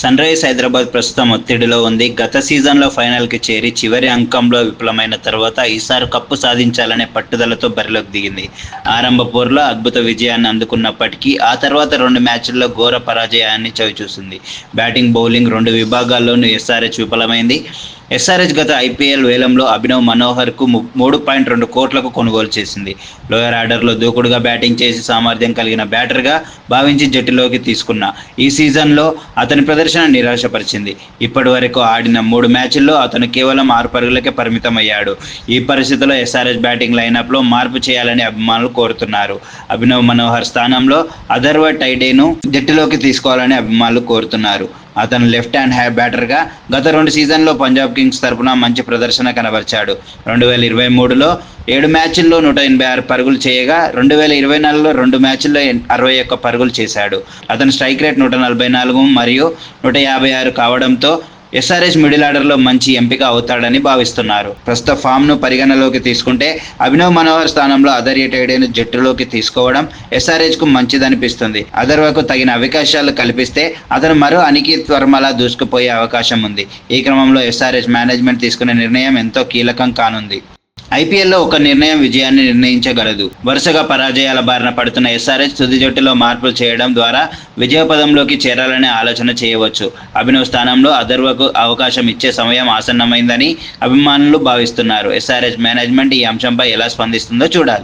Sun rise Hyderabad ప్రస్తుతం ఒత్తిడిలో ఉంది. గత సీజన్లో ఫైనల్కి చేరి చివరి అంకంలో విఫలమైన తర్వాత ఈసారి కప్పు సాధించాలనే పట్టుదలతో బరిలోకి దిగింది. ఆరంభ పోరులో అద్భుత విజయాన్ని అందుకున్నప్పటికీ ఆ తర్వాత రెండు మ్యాచ్ల్లో ఘోర పరాజయాన్ని చవిచూసింది. బ్యాటింగ్ బౌలింగ్ రెండు విభాగాల్లోనూ ఎస్ఆర్హెచ్ విఫలమైంది. ఎస్ఆర్హెచ్ గత ఐపీఎల్ వేలంలో అభినవ్ మనోహర్కు మూడు పాయింట్ రెండు కోట్లకు కొనుగోలు చేసింది. లోయర్ ఆర్డర్లో దూకుడుగా బ్యాటింగ్ చేసి సామర్థ్యం కలిగిన బ్యాటర్గా భావించి జట్టులోకి తీసుకున్న ఈ సీజన్లో అతని ప్రదర్శన నిరాశపరిచింది. ఇప్పటి వరకు ఆడిన మూడు మ్యాచ్ల్లో అతను కేవలం ఆరు పరుగులకే పరిమితమయ్యాడు. ఈ పరిస్థితిలో ఎస్ఆర్హెచ్ బ్యాటింగ్ లైనప్లో మార్పు చేయాలని అభిమానులు కోరుతున్నారు. అభినవ్ మనోహర్ స్థానంలో అథర్వ టైడేను జట్టులోకి తీసుకోవాలని అభిమానులు కోరుతున్నారు. అతను లెఫ్ట్ హ్యాండ్ హ్యాబ్ బ్యాటర్గా గత రెండు సీజన్లో పంజాబ్ కింగ్స్ తరపున మంచి ప్రదర్శన కనబరిచాడు. రెండు వేల ఇరవై మూడులో ఏడు మ్యాచ్ల్లో నూట ఎనభై ఆరు పరుగులు చేయగా రెండు వేల ఇరవై నాలుగులో రెండు మ్యాచ్ల్లో అరవై ఒక్క పరుగులు చేశాడు. అతని స్ట్రైక్ రేట్ నూట నలభై నాలుగు మరియు నూట యాభై ఆరు కావడంతో ఎస్ఆర్హెచ్ మిడిల్ ఆర్డర్లో మంచి ఎంపిక అవుతాడని భావిస్తున్నారు. ప్రస్తుత ఫామ్ను పరిగణలోకి తీసుకుంటే అభినవ్ మనోహర్ స్థానంలో అదర్ ఎటైడేను జట్టులోకి తీసుకోవడం ఎస్ఆర్హెచ్కు మంచిదనిపిస్తుంది. అదర్వకు తగిన అవకాశాలు కల్పిస్తే అతను మరో అనికీత్ వర్మలా దూసుకుపోయే అవకాశం ఉంది. ఈ క్రమంలో ఎస్ఆర్హెచ్ మేనేజ్మెంట్ తీసుకునే నిర్ణయం ఎంతో కీలకం కానుంది. ఐపీఎల్లో ఒక నిర్ణయం విజయాన్ని నిర్ణయించగలదు. వరుసగా పరాజయాల బారిన పడుతున్న ఎస్ఆర్హెచ్ తుది జట్టులో మార్పులు చేయడం ద్వారా విజయపదంలోకి చేరాలనే ఆలోచన చేయవచ్చు. అభినవ్ స్థానంలో అదర్వకు అవకాశం ఇచ్చే సమయం ఆసన్నమైందని అభిమానులు భావిస్తున్నారు. ఎస్ఆర్హెచ్ మేనేజ్మెంట్ ఈ అంశంపై ఎలా స్పందిస్తుందో చూడాలి.